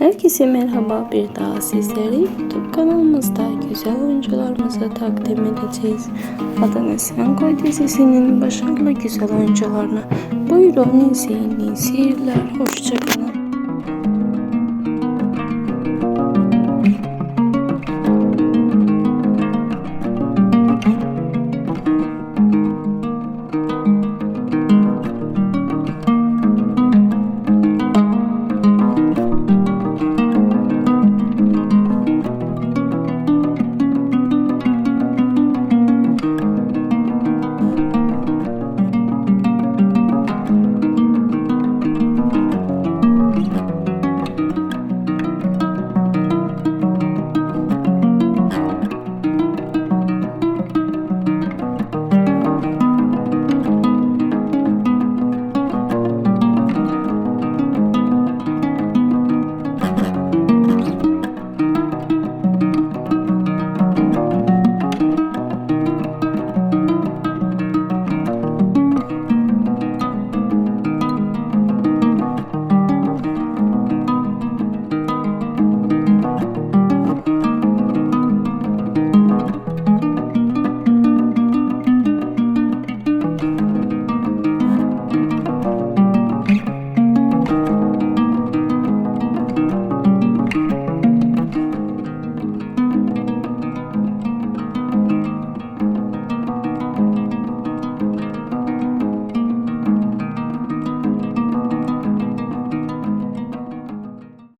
Herkese merhaba bir daha sizlere YouTube kanalımızda güzel oyuncularımızı takdim edeceğiz. Adını Senkoy dizisinin başarılı güzel oyuncularını buyurun izleyin iyi seyirler hoşçakalın.